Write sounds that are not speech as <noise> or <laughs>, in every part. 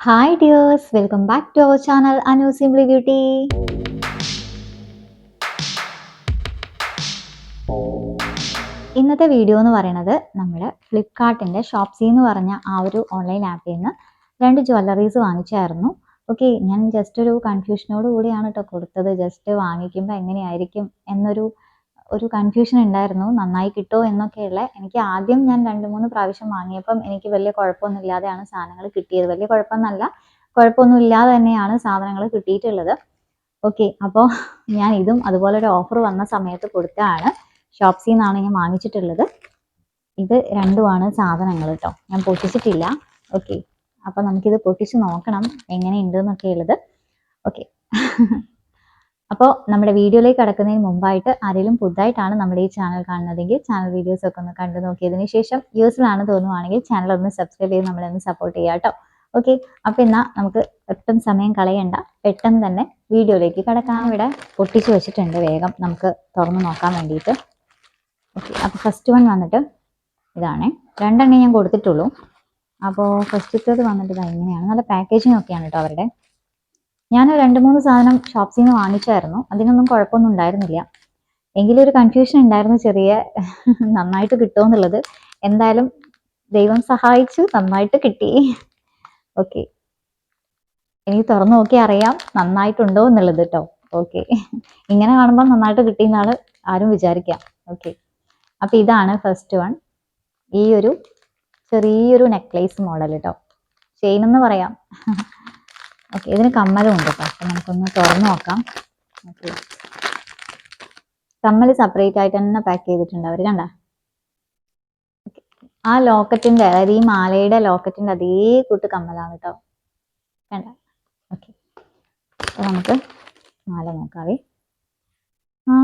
Hi dears welcome back to our channel Anu simply beauty ഇന്നത്തെ video എന്ന് പറയുന്നത് നമ്മൾ ഫ്ലിപ്കാർട്ടിന്റെ ഷോപ്സി എന്ന് പറഞ്ഞ ആ ഒരു ഓൺലൈൻ ആപ്പിൽ നിന്ന് രണ്ട് ജ്വല്ലറീസ് വാങ്ങിച്ചായിരുന്നു. ഓക്കെ ഞാൻ ജസ്റ്റ് ഒരു കൺഫ്യൂഷനോട് കൂടിയാണ് കേട്ടോ കൊടുത്തത്. ജസ്റ്റ് വാങ്ങിക്കുമ്പോൾ എങ്ങനെയായിരിക്കും എന്നൊരു ഒരു കൺഫ്യൂഷൻ ഉണ്ടായിരുന്നു. നന്നായി കിട്ടുമോ എന്നൊക്കെയുള്ള. എനിക്ക് ആദ്യം ഞാൻ രണ്ട് മൂന്ന് പ്രാവശ്യം വാങ്ങിയപ്പം എനിക്ക് വലിയ കുഴപ്പമൊന്നുമില്ലാതെയാണ് സാധനങ്ങൾ കിട്ടിയത്. വലിയ കുഴപ്പമൊന്നുമല്ല കുഴപ്പമൊന്നും ഇല്ലാതെ തന്നെയാണ് സാധനങ്ങൾ കിട്ടിയിട്ടുള്ളത്. ഓക്കെ അപ്പോൾ ഞാൻ ഇതും അതുപോലെ ഒരു ഓഫർ വന്ന സമയത്ത് കൊടുത്തതാണ്. ഷോപ്സിൽ നിന്നാണ് ഞാൻ വാങ്ങിച്ചിട്ടുള്ളത്. ഇത് രണ്ടുമാണ് സാധനങ്ങൾ കേട്ടോ. ഞാൻ പൊട്ടിച്ചിട്ടില്ല. ഓക്കെ അപ്പം നമുക്കിത് പൊട്ടിച്ച് നോക്കണം. എങ്ങനെയുണ്ട് എന്നൊക്കെ ഉള്ളത് ഓക്കെ <laughs> അപ്പോൾ നമ്മുടെ വീഡിയോയിലേക്ക് കടക്കുന്നതിന് മുമ്പായിട്ട് ആരെങ്കിലും പുതുതായിട്ടാണ് നമ്മുടെ ഈ ചാനൽ കാണുന്നതെങ്കിൽ ചാനൽ വീഡിയോസ് ഒക്കെ ഒന്ന് കണ്ടു നോക്കിയതിന് ശേഷം യൂസ്ഫുൾ തോന്നുവാണെങ്കിൽ ചാനൽ ഒന്ന് സബ്സ്ക്രൈബ് ചെയ്ത് നമ്മളെ ഒന്ന് സപ്പോർട്ട് ചെയ്യാം കേട്ടോ. ഓക്കെ അപ്പം എന്നാൽ നമുക്ക് ഒട്ടും സമയം കളയണ്ട. പെട്ടെന്ന് തന്നെ വീഡിയോയിലേക്ക് കടക്കാം. ഇവിടെ പൊട്ടിച്ചു വെച്ചിട്ടുണ്ട് വേഗം. നമുക്ക് തുറന്നു നോക്കാൻ വേണ്ടിയിട്ട്. ഓക്കെ അപ്പോൾ ഫസ്റ്റ് വൺ വന്നിട്ട് ഇതാണേ. രണ്ടെണ്ണേ ഞാൻ കൊടുത്തിട്ടുള്ളൂ. അപ്പോൾ ഫസ്റ്റത്തേത് വന്നിട്ട് ഇതാ ഇങ്ങനെയാണ്. നല്ല പാക്കേജിങ് ഒക്കെയാണ് കേട്ടോ അവരുടെ. ഞാൻ രണ്ട് മൂന്ന് സാധനം ഷോപ്സിൽ നിന്ന് വാങ്ങിച്ചായിരുന്നു. അതിനൊന്നും കുഴപ്പമൊന്നും ഉണ്ടായിരുന്നില്ല. എങ്കിലും ഒരു കൺഫ്യൂഷൻ ഉണ്ടായിരുന്നു ചെറിയ <laughs> നന്നായിട്ട് കിട്ടുമോ എന്നുള്ളത് എന്തായാലും ദൈവം സഹായിച്ചു നന്നായിട്ട് കിട്ടി. ഓക്കെ എനിക്ക് തുറന്നു നോക്കി അറിയാം നന്നായിട്ടുണ്ടോ എന്നുള്ളത് കേട്ടോ ഓക്കെ ഇങ്ങനെ കാണുമ്പോൾ നന്നായിട്ട് കിട്ടിയെന്നാണ് ആരും വിചാരിക്കാം. ഓക്കെ അപ്പോൾ ഇതാണ് ഫസ്റ്റ് വൺ ഈ ഒരു ചെറിയൊരു നെക്ലേസ് മോഡൽ കേട്ടോ ചെയിൻ എന്ന് പറയാം. <laughs> ഓക്കെ ഇതിന് കമ്മലും ഉണ്ട് കേട്ടോ അപ്പം നമുക്കൊന്ന് തുറന്നു നോക്കാം. ഓക്കെ കമ്മൽ സെപ്പറേറ്റ് ആയിട്ട് തന്നെ പാക്ക് ചെയ്തിട്ടുണ്ട് അവർ കണ്ട? ആ ലോക്കറ്റിന്റെ അതായത് ഈ മാലയുടെ ലോക്കറ്റിന്റെ അതേ കൂട്ട് കമ്മലാണ് കേട്ടോ കണ്ട? ഓക്കെ അപ്പോൾ നമുക്ക് മാല നോക്കാവേ ആ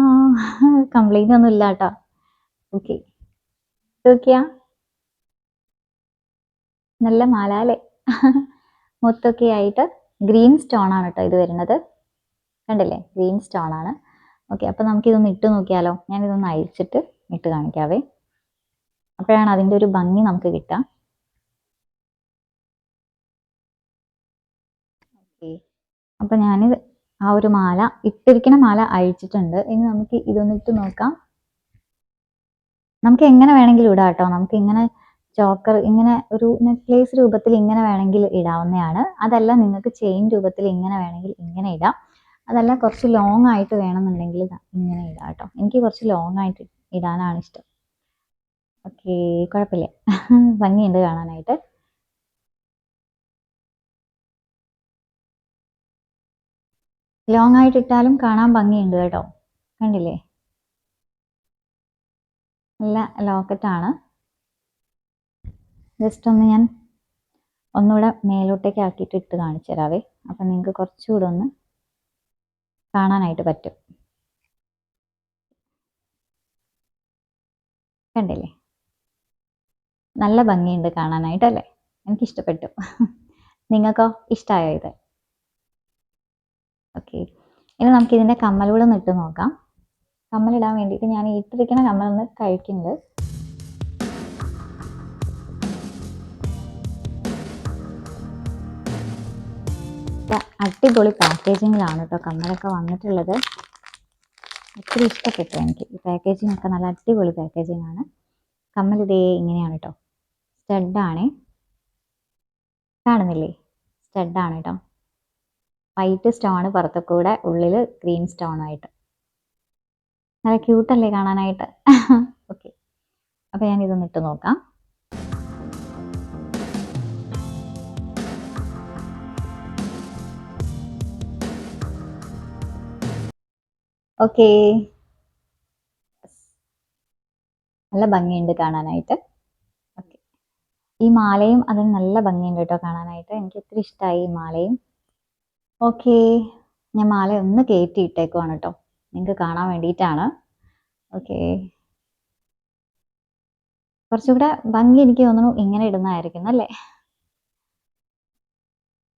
കംപ്ലൈന്റ് ഒന്നും ഇല്ല കേട്ടോ ഓക്കെ നോക്കിയാ? നല്ല മാല അല്ലേ? മൊത്തൊക്കെ ആയിട്ട് ഗ്രീൻ സ്റ്റോൺ ആണ് കേട്ടോ ഇത് വരുന്നത്. കണ്ടില്ലേ? ഗ്രീൻ സ്റ്റോൺ ആണ്. ഓക്കെ അപ്പോൾ നമുക്കിതൊന്ന് ഇട്ട് നോക്കിയാലോ? ഞാനിതൊന്ന് അഴിച്ചിട്ട് ഇട്ട് കാണിക്കാവേ. അപ്പോഴാണ് അതിന്റെ ഒരു ഭംഗി നമുക്ക് കിട്ടുക. ഓക്കെ അപ്പം ഞാനിത് ആ ഒരു മാല ഇട്ടിരിക്കുന്ന മാല അഴിച്ചിട്ടുണ്ട്. ഇനി നമുക്ക് ഇതൊന്ന് ഇട്ട് നോക്കാം. നമുക്ക് എങ്ങനെ വേണമെങ്കിലും ഇടാം കേട്ടോ നമുക്ക് ഇങ്ങനെ ചോക്കർ ഇങ്ങനെ ഒരു നെക്ലേസ് രൂപത്തിൽ ഇങ്ങനെ വേണമെങ്കിൽ ഇടാവുന്നതാണ്. അതല്ല നിങ്ങൾക്ക് ചെയിൻ രൂപത്തിൽ ഇങ്ങനെ വേണമെങ്കിൽ ഇങ്ങനെ ഇടാം. അതല്ല കുറച്ച് ലോങ് ആയിട്ട് വേണമെന്നുണ്ടെങ്കിൽ ഇങ്ങനെ ഇടാം കേട്ടോ. എനിക്ക് കുറച്ച് ലോങ് ആയിട്ട് ഇടാനാണ് ഇഷ്ടം. ഓക്കെ കുഴപ്പമില്ല. <laughs> ഭംഗിയുണ്ട് കാണാനായിട്ട്. ലോങ് ആയിട്ട് ഇട്ടാലും കാണാൻ ഭംഗിയുണ്ട് കേട്ടോ. കണ്ടില്ലേ? നല്ല ലോക്കറ്റാണ് ജസ്റ്റ് ഒന്ന് ഞാൻ ഒന്നുകൂടെ മേലോട്ടേക്ക് ആക്കിയിട്ട് ഇട്ട് കാണിച്ചു തരാവേ. അപ്പം നിങ്ങൾക്ക് കുറച്ചുകൂടെ ഒന്ന് കാണാനായിട്ട് പറ്റും. കണ്ടില്ലേ? നല്ല ഭംഗിയുണ്ട് കാണാനായിട്ടല്ലേ എനിക്കിഷ്ടപ്പെട്ടു. നിങ്ങൾക്കോ? ഇഷ്ടമായോ ഇത്? ഓക്കെ. ഇനി നമുക്ക് ഇതിന്റെ ഒന്ന് ഇട്ട് നോക്കാം. കമ്മലിടാൻ വേണ്ടിയിട്ട് ഞാൻ ഇട്ടിരിക്കുന്ന കമ്മലൊന്ന് കഴിക്കുന്നുണ്ട് അടിപൊളി പാക്കേജിങ്ങിലാണ് കേട്ടോ കമ്മലൊക്കെ വന്നിട്ടുള്ളത്. ഒത്തിരി ഇഷ്ടപ്പെട്ടു എനിക്ക്. ഈ പാക്കേജിംഗ് ഒക്കെ നല്ല അടിപൊളി പാക്കേജിംഗ് ആണ്. കമ്മൽ ഇതേ ഇങ്ങനെയാണ് കേട്ടോ സ്റ്റഡാണേ കാണുന്നില്ലേ? സ്റ്റഡാണ് കേട്ടോ വൈറ്റ് സ്റ്റോൺ പുറത്തൊക്കെ കൂടെ ഉള്ളിൽ ഗ്രീൻ സ്റ്റോൺ ആയിട്ട്. നല്ല ക്യൂട്ടല്ലേ കാണാനായിട്ട്? <laughs> ഓക്കെ അപ്പോൾ ഞാൻ ഇതൊന്ന് നോക്കാം. ഓക്കേ നല്ല ഭംഗിയുണ്ട് കാണാനായിട്ട്. ഓക്കെ ഈ മാലയും അതിന് നല്ല ഭംഗിയുണ്ട് കേട്ടോ കാണാനായിട്ട്. എനിക്ക് ഒത്തിരി ഇഷ്ടമായി ഈ മാലയും. ഓക്കെ ഞാൻ മാല ഒന്ന് കയറ്റി ഇട്ടേക്കുവാണ് കേട്ടോ. നിങ്ങൾക്ക് കാണാൻ വേണ്ടിയിട്ടാണ്. ഓക്കെ കുറച്ചുകൂടെ ഭംഗി എനിക്ക് തോന്നുന്നു ഇങ്ങനെ ഇടുന്നതായിരിക്കും അല്ലേ?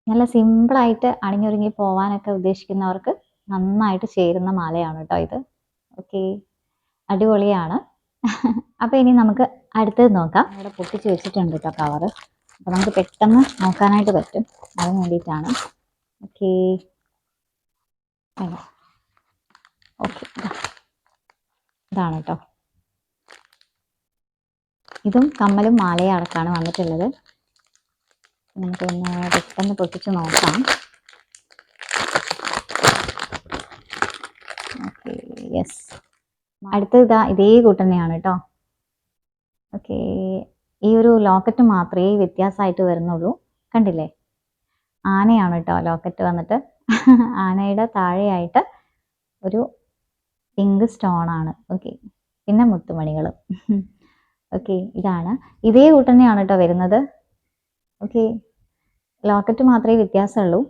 നല്ല സിമ്പിളായിട്ട് അണിഞ്ഞൊരുങ്ങി പോവാനൊക്കെ ഉദ്ദേശിക്കുന്നവർക്ക് നന്നായിട്ട് ചേരുന്ന മാലയാണ് കേട്ടോ ഇത്. ഓക്കെ അടിപൊളിയാണ്. അപ്പോൾ ഇനി നമുക്ക് അടുത്തത് നോക്കാം. ഇവിടെ പൊട്ടിച്ച് വെച്ചിട്ടുണ്ട് കേട്ടോ കവറ് അപ്പോൾ നമുക്ക് പെട്ടെന്ന് നോക്കാനായിട്ട് പറ്റും. അതിന് വേണ്ടിയിട്ടാണ്. ഓക്കെ ഓക്കെ ഇതാണ് കേട്ടോ. ഇതും കമ്മലും മാലയും അടക്കാണ് വന്നിട്ടുള്ളത്. നമുക്കൊന്ന് പെട്ടെന്ന് പൊട്ടിച്ച് നോക്കാം ഓക്കെ യെസ് അടുത്തത് ഇതാ ഇതേ കൂട്ടന്നെയാണ് കേട്ടോ ഓക്കെ ഈ ഒരു ലോക്കറ്റ് മാത്രമേ വ്യത്യാസമായിട്ട് വരുന്നുള്ളൂ. കണ്ടില്ലേ? ആനയാണ് കേട്ടോ ലോക്കറ്റ് വന്നിട്ട്. <laughs> ആനയുടെ താഴെയായിട്ട് ഒരു പിങ്ക് സ്റ്റോൺ ആണ്. ഓക്കെ പിന്നെ മുത്തുമണികളും. ഓക്കെ <laughs> ഇതാണ്. ഇതേ കൂട്ടന്നെയാണ് കേട്ടോ വരുന്നത്. ഓക്കെ ലോക്കറ്റ് മാത്രമേ വ്യത്യാസമുള്ളൂ.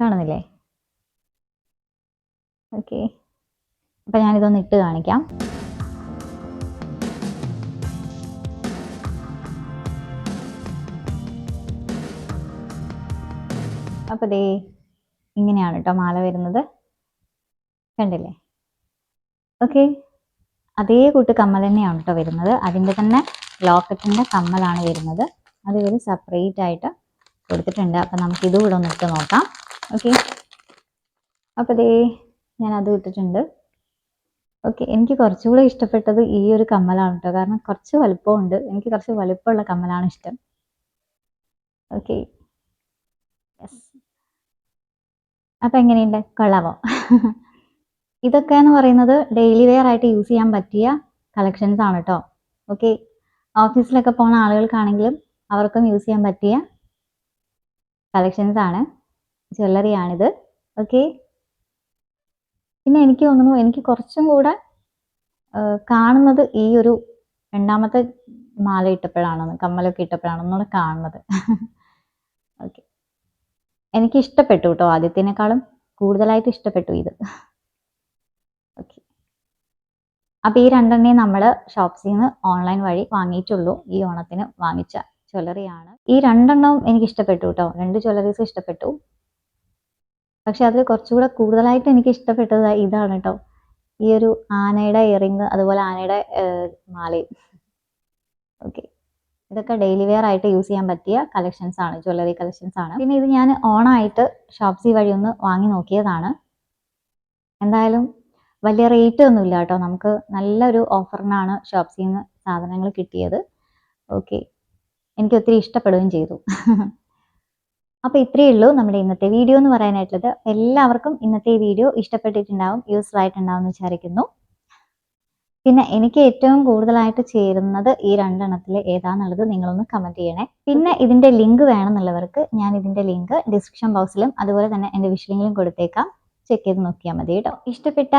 കാണുന്നില്ലേ? ഓക്കെ. അപ്പം ഞാനിതൊന്ന് ഇട്ട് കാണിക്കാം. അപ്പോൾ ദേ ഇങ്ങനെയാണ് കേട്ടോ മാല വരുന്നത്. കണ്ടില്ലേ? ഓക്കെ. അതേ കൂട്ട് കമ്മൽ തന്നെയാണ് കേട്ടോ വരുന്നത്. അതിന്റെ തന്നെ ലോക്കറ്റിന്റെ കമ്മലാണ് വരുന്നത്. അത് ഇവർ സെപ്പറേറ്റ് ആയിട്ട് കൊടുത്തിട്ടുണ്ട്. അപ്പം നമുക്ക് ഇത് കൂടെ ഒന്ന് ഇട്ട് നോക്കാം. ഓക്കെ. അപ്പോൾ ദേ ഞാൻ അത് ഇട്ടിട്ടുണ്ട്. ഓക്കെ എനിക്ക് കുറച്ചുകൂടെ ഇഷ്ടപ്പെട്ടത് ഈ ഒരു കമ്മലാണ് കേട്ടോ കാരണം കുറച്ച് വലുപ്പമുണ്ട്. എനിക്ക് കുറച്ച് വലുപ്പമുള്ള കമ്മലാണ് ഇഷ്ടം. ഓക്കെ അപ്പം എങ്ങനെയുണ്ട്? കൊള്ളാമോ? <laughs> ഇതൊക്കെ എന്ന് പറയുന്നത് ഡെയിലി വെയർ ആയിട്ട് യൂസ് ചെയ്യാൻ പറ്റിയ കളക്ഷൻസ് ആണ് കേട്ടോ ഓക്കെ ഓഫീസിലൊക്കെ പോകുന്ന ആളുകൾക്കാണെങ്കിലും അവർക്കും യൂസ് ചെയ്യാൻ പറ്റിയ കളക്ഷൻസ് ആണ്. ജ്വല്ലറി ആണിത്. ഓക്കെ പിന്നെ എനിക്ക് തോന്നുന്നു എനിക്ക് കുറച്ചും കൂടെ കാണുന്നത് ഈ ഒരു രണ്ടാമത്തെ മാല ഇട്ടപ്പോഴാണ് കമ്മലൊക്കെ ഇട്ടപ്പോഴാണ് ഒന്നുകൂടെ കാണുന്നത്. <laughs> ഓക്കെ എനിക്ക് ഇഷ്ടപ്പെട്ടു കേട്ടോ ആദ്യത്തിനേക്കാളും കൂടുതലായിട്ട് ഇഷ്ടപ്പെട്ടു ഇത്. ഓക്കെ അപ്പോൾ ഈ രണ്ടെണ്ണേ നമ്മൾ ഷോപ്സിൽ നിന്ന് ഓൺലൈൻ വഴി വാങ്ങിയിട്ടുള്ളൂ. ഈ ഓണത്തിന് വാങ്ങിച്ച ജ്വല്ലറിയാണ്. ഈ രണ്ടെണ്ണവും എനിക്ക് ഇഷ്ടപ്പെട്ടു കേട്ടോ. രണ്ട് ജ്വല്ലറീസ് ഇഷ്ടപ്പെട്ടു. പക്ഷെ അതിൽ കുറച്ചുകൂടെ കൂടുതലായിട്ട് എനിക്ക് ഇഷ്ടപ്പെട്ടത് ഇതാണ് കേട്ടോ ഈ ഒരു ആനയുടെ ഇയറിങ് അതുപോലെ ആനയുടെ മാലയും. ഓക്കെ. ഇതൊക്കെ ഡെയിലി വെയർ ആയിട്ട് യൂസ് ചെയ്യാൻ പറ്റിയ കളക്ഷൻസ് ആണ് ജ്വല്ലറി കളക്ഷൻസ് ആണ്. പിന്നെ ഇത് ഞാൻ ഓണായിട്ട് ഷോപ്സി വഴി ഒന്ന് വാങ്ങി നോക്കിയതാണ്. എന്തായാലും വലിയ റേറ്റ് ഒന്നും ഇല്ല കേട്ടോ നമുക്ക് നല്ലൊരു ഓഫറിനാണ് ഷോപ്സിൽ നിന്ന് സാധനങ്ങൾ കിട്ടിയത്. ഓക്കെ. എനിക്ക് ഒത്തിരി ഇഷ്ടപ്പെടുകയും ചെയ്തു. <laughs> അപ്പോൾ ഇത്രയേ ഉള്ളൂ നമ്മുടെ ഇന്നത്തെ വീഡിയോ എന്ന് പറയാനായിട്ടുള്ളത്. എല്ലാവർക്കും ഇന്നത്തെ വീഡിയോ ഇഷ്ടപ്പെട്ടിട്ടുണ്ടാവും യൂസ്ഫുൾ ആയിട്ടുണ്ടാവും എന്ന് വിചാരിക്കുന്നു. പിന്നെ എനിക്ക് ഏറ്റവും കൂടുതലായിട്ട് ചേരുന്നത് ഈ രണ്ടെണ്ണത്തിൽ ഏതാന്നുള്ളത് നിങ്ങളൊന്ന് കമന്റ് ചെയ്യണേ. പിന്നെ ഇതിന്റെ ലിങ്ക് വേണമെന്നുള്ളവർക്ക് ഞാൻ ഇതിന്റെ ലിങ്ക് ഡിസ്ക്രിപ്ഷൻ ബോക്സിലും അതുപോലെ തന്നെ എന്റെ വിഷയങ്ങളിലും കൊടുത്തേക്കാം. ചെക്ക് ചെയ്ത് നോക്കിയാൽ മതി കേട്ടോ. ഇഷ്ടപ്പെട്ട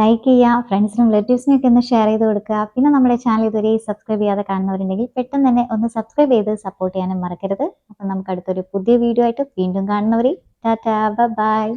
ലൈക്ക് ചെയ്യുക ഫ്രണ്ട്സിനും റിലേറ്റീവ്സിനും ഒക്കെ ഒന്ന് ഷെയർ ചെയ്ത് കൊടുക്കുക. പിന്നെ നമ്മുടെ ചാനൽ ഇതുവരെ സബ്സ്ക്രൈബ് ചെയ്യാതെ കാണുന്നവരുണ്ടെങ്കിൽ പെട്ടെന്ന് തന്നെ ഒന്ന് സബ്സ്ക്രൈബ് ചെയ്ത് സപ്പോർട്ട് ചെയ്യാനും മറക്കരുത്. അപ്പം നമുക്ക് അടുത്തൊരു പുതിയ വീഡിയോ ആയിട്ട് വീണ്ടും കാണുന്നവരെ ടാറ്റാ ബൈ